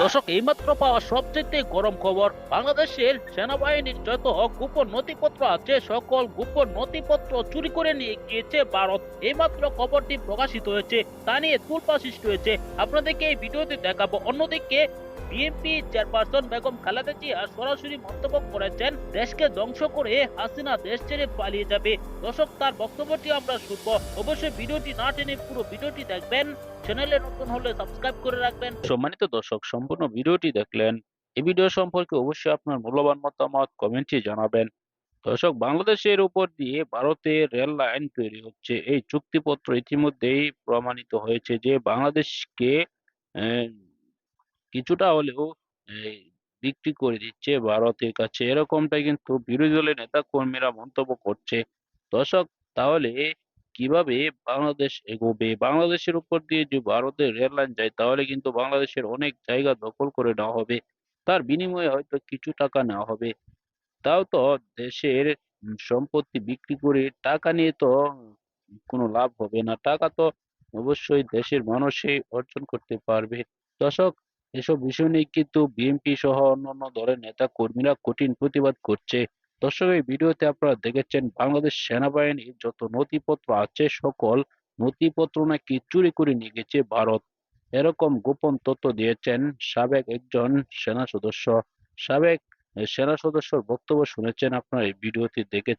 দর্শক, এইমাত্র পাওয়া সবচেয়ে গরম খবর, বাংলাদেশের সেনাবাহিনীর যত গোপন নথিপত্র আছে, সকল গোপন নথিপত্র চুরি করে নিয়ে গিয়েছে ভারত। এইমাত্র খবরটি প্রকাশিত হয়েছে, তা নিয়ে তুলপা সৃষ্টি হয়েছে। আপনাদেরকে এই ভিডিওতে দেখাবো। অন্যদিকে বিএনপি চেয়ারপারসন বেগম খালেদা জিয়া সরাসরি মন্তব্য করেছেন, দেশকে ধ্বংস করে হাসিনা দেশ ছেড়ে পালিয়ে যাবে। দর্শক, তার বক্তব্যটি আমরা শুনব। অবশ্যই ভিডিওটি না টেনে পুরো ভিডিওটি দেখবেন। চ্যানেলে নতুন হলে সাবস্ক্রাইব করে রাখবেন। সম্মানিত দর্শক, সম্পূর্ণ ভিডিওটি দেখলেন। এই ভিডিও সম্পর্কে অবশ্যই আপনার মূল্যবান মতামত কমেন্টে জানাবেন। দর্শক, বাংলাদেশের উপর দিয়ে ভারতের রেল লাইন তৈরি হচ্ছে। এই চুক্তিপত্র ইতিমধ্যেই প্রমাণিত হয়েছে যে বাংলাদেশকে কিছুটা হলেও বিক্রি করে দিচ্ছে ভারতের কাছে। এরকমটা কিন্তু বিরোধী দলের নেতা কর্মীরা মন্তব্য করছে। দর্শক, তাহলে কীভাবে বাংলাদেশ এগোবে? বাংলাদেশের উপর দিয়ে যে ভারতের রেল লাইন যায়, তাহলে কিন্তু বাংলাদেশের অনেক জায়গা দখল করে নেওয়া হবে। তার বিনিময়ে হয়তো কিছু টাকা নেওয়া হবে। তাও তো দেশের সম্পত্তি বিক্রি করে টাকা নিয়ে তো কোনো লাভ হবে না। টাকা তো অবশ্যই দেশের মানুষই অর্জন করতে পারবে। দর্শক এসব বিষয় নিয়ে কিন্তু বিএনপি সহ অন্যান্য দলের নেতা কর্মীরা কঠিন প্রতিবাদ করছে। দর্শক, এই ভিডিওতে আপনারা দেখেছেন বাংলাদেশ সেনাবাহিনীর যত নথিপত্র আছে, সকল নথিপত্র নাকি চুরি করে নিয়ে গেছে ভারত। এরকম গোপন তথ্য দিয়েছেন সাবেক একজন সেনা সদস্য। সাবেক সেনা সদস্যর বক্তব্য শুনেছেন আপনারা এই ভিডিওতে দেখে